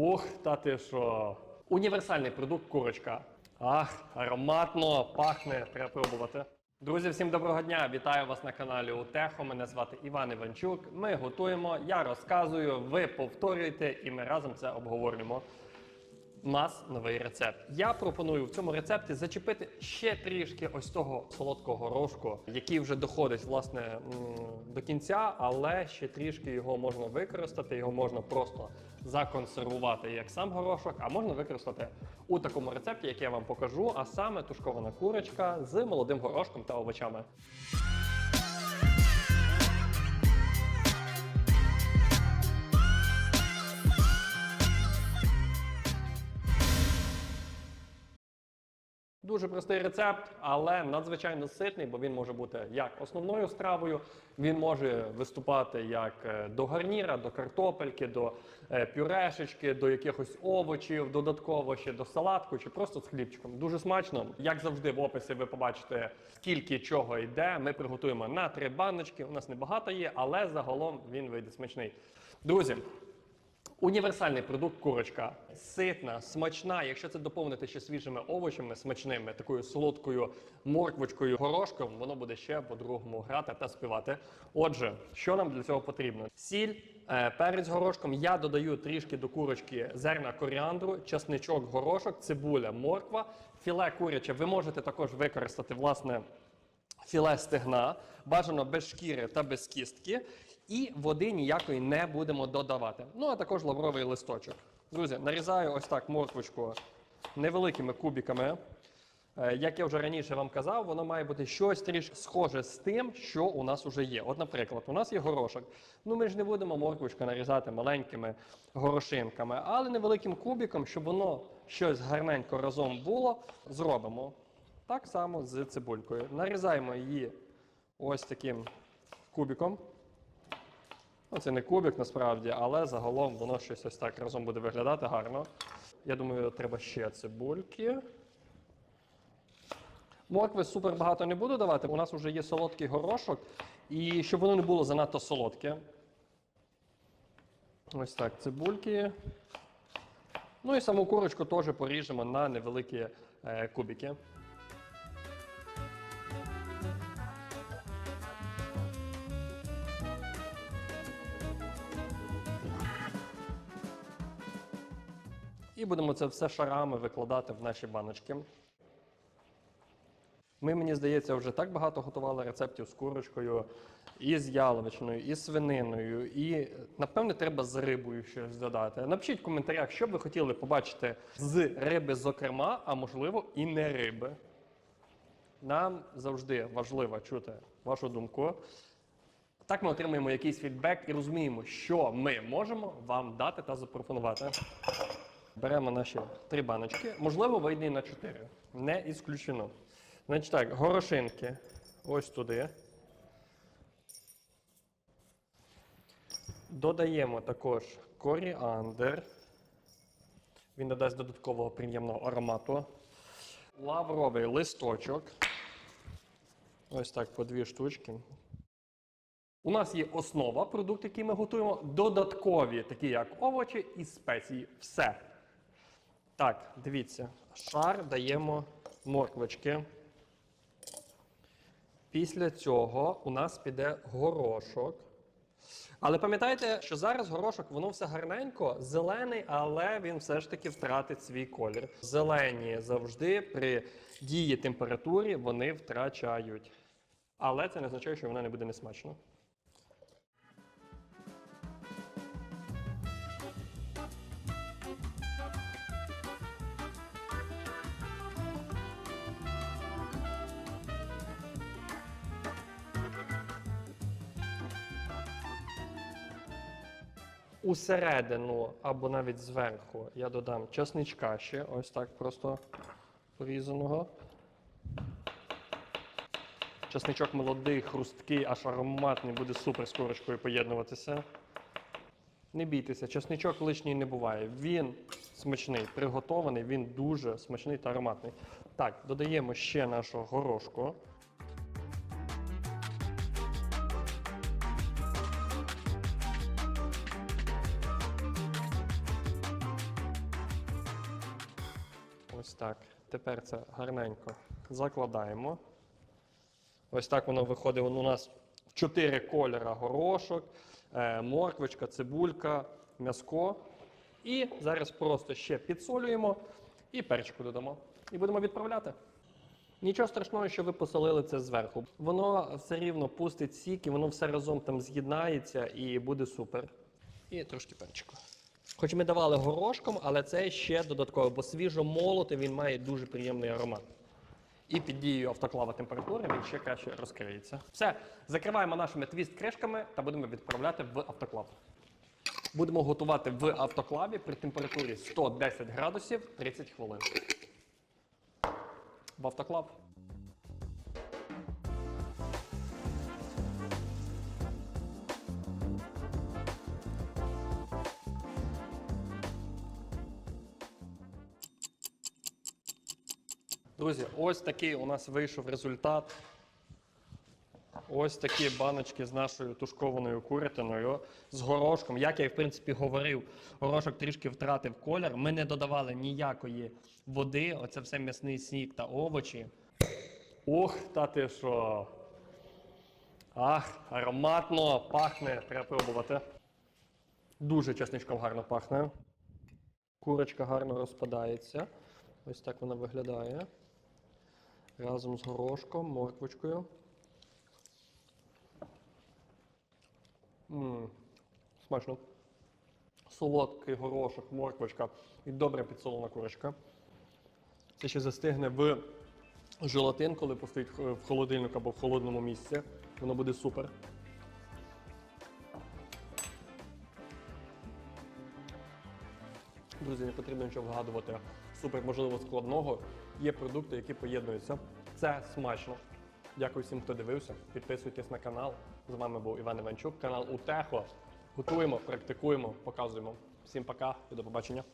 Ух, та ти що? Універсальний продукт курочка. Ах, ароматно, пахне, треба пробувати. Друзі, всім доброго дня! Вітаю вас на каналі Утехо. Мене звати Іван Іванчук. Ми готуємо, я розказую, ви повторюєте, і ми разом це обговорюємо. Нас новий рецепт. Я пропоную в цьому рецепті зачепити ще трішки ось того солодкого горошку, який вже доходить власне до кінця, але ще трішки його можна використати. Його можна просто законсервувати як сам горошок, а можна використати у такому рецепті, який я вам покажу, а саме тушкована курочка з молодим горошком та овочами. Дуже простий рецепт, але надзвичайно ситний, бо він може бути як основною стравою, він може виступати як е, до гарніра, до картопельки, до е, пюрешечки, до якихось овочів, додатково ще до салатку чи просто з хлібчиком. Дуже смачно. Як завжди, в описі ви побачите, скільки чого йде. Ми приготуємо на три баночки. У нас небагато є, але загалом він вийде смачний. Друзі. Універсальний продукт курочка. Ситна, смачна. Якщо це доповнити ще свіжими овочами, смачними, такою солодкою морквочкою, горошком, воно буде ще по-другому грати та співати. Отже, що нам для цього потрібно? Сіль, е, перець горошком. Я додаю трішки до курочки зерна коріандру, часничок, горошок, цибуля, морква, філе куряче. Ви можете також використати власне філе стегна, бажано без шкіри та без кістки, і води ніякої не будемо додавати. Ну а також лавровий листочок. Друзі, нарізаю ось так морквочку невеликими кубиками. Е, Як я вже раніше вам казав, воно має бути щось трішки схоже з тим, що у нас вже є. От, наприклад, у нас є горошок. Ну ми ж не будемо морквочку нарізати маленькими горошинками, але невеликим кубиком, щоб воно щось гарненько разом було, зробимо. Так само з цибулькою. Нарізаємо її ось таким кубиком. Ну, це не кубик насправді, але загалом воно щось ось так разом буде виглядати гарно. Я думаю, треба ще цибульки. Моркви супер багато не буду давати. У нас вже є солодкий горошок, і щоб воно не було занадто солодке. Ось так, цибульки. Ну і саму курочку теж поріжемо на невеликі е, кубики. І будемо це все шарами викладати в наші баночки. Ми, мені здається, вже так багато готували рецептів з курочкою, і з яловичною, і з свининою, і напевне треба з рибою щось додати. Напишіть в коментарях, що б ви хотіли побачити з риби, зокрема, а можливо, і не риби. Нам завжди важливо чути вашу думку. Так ми отримуємо якийсь фідбек і розуміємо, що ми можемо вам дати та запропонувати. Беремо наші три баночки. Можливо, вийде і на чотири. Не ісключено. Значить так, горошинки ось туди. Додаємо також коріандр. Він додасть додаткового приємного аромату. Лавровий листочок. Ось так по дві штучки. У нас є основа, продукт, який ми готуємо, додаткові, такі як овочі і спеції. Все. Так, дивіться, шар даємо морквочки. Після цього у нас піде горошок. Але пам'ятайте, що зараз горошок, воно все гарненько, зелений, але він все ж таки втратить свій колір. Зелені завжди при дії температурі вони втрачають. Але це не означає, що воно не буде несмачно. Усередину або навіть зверху я додам часничка ще, ось так просто порізаного. Часничок молодий, хрусткий, аж ароматний, буде супер з курочкою поєднуватися. Не бійтеся, часничок лишній не буває. Він смачний, приготований, він дуже смачний та ароматний. Так, додаємо ще нашого горошку. Так. Тепер це гарненько закладаємо. Ось так воно виходить. У нас в чотири кольора: горошок, е, морквочка, цибулька, м'яско. І зараз просто ще підсолюємо і перчику додамо. І будемо відправляти. Нічого страшного, що ви посолили це зверху. Воно все рівно пустить сік, і воно все разом там з'єднається і буде супер. І трошки перчику. Хоч ми давали горошком, але це ще додатково, бо свіжо молотий він має дуже приємний аромат. І під дією автоклава температури він ще краще розкриється. Все, закриваємо нашими твіст-кришками та будемо відправляти в автоклав. Будемо готувати в автоклаві при температурі 110 градусів 30 хвилин. В автоклав. Друзі, ось такий у нас вийшов результат. Ось такі баночки з нашою тушкованою курятиною, з горошком. Як я в принципі говорив, горошок трішки втратив колір. Ми не додавали ніякої води. Оце все м'ясний сік та овочі. Ух, та ти що? Ах, ароматно пахне, треба пробувати. Дуже чесничком гарно пахне. Курочка гарно розпадається. Ось так вона виглядає. Разом з горошком, морквочкою. М, Смачно. Солодкий горошок, морквочка і добре підсолена курочка. Це ще застигне в желатин, коли постоїть в холодильнику або в холодному місці. Воно буде супер. Друзі, не потрібно нічого вгадувати супер можливо складного. Є продукти, які поєднуються. Це смачно. Дякую всім, хто дивився. Підписуйтесь на канал. З вами був Іван Іванчук, канал Утехо. Готуємо, практикуємо, показуємо. Всім пока і до побачення.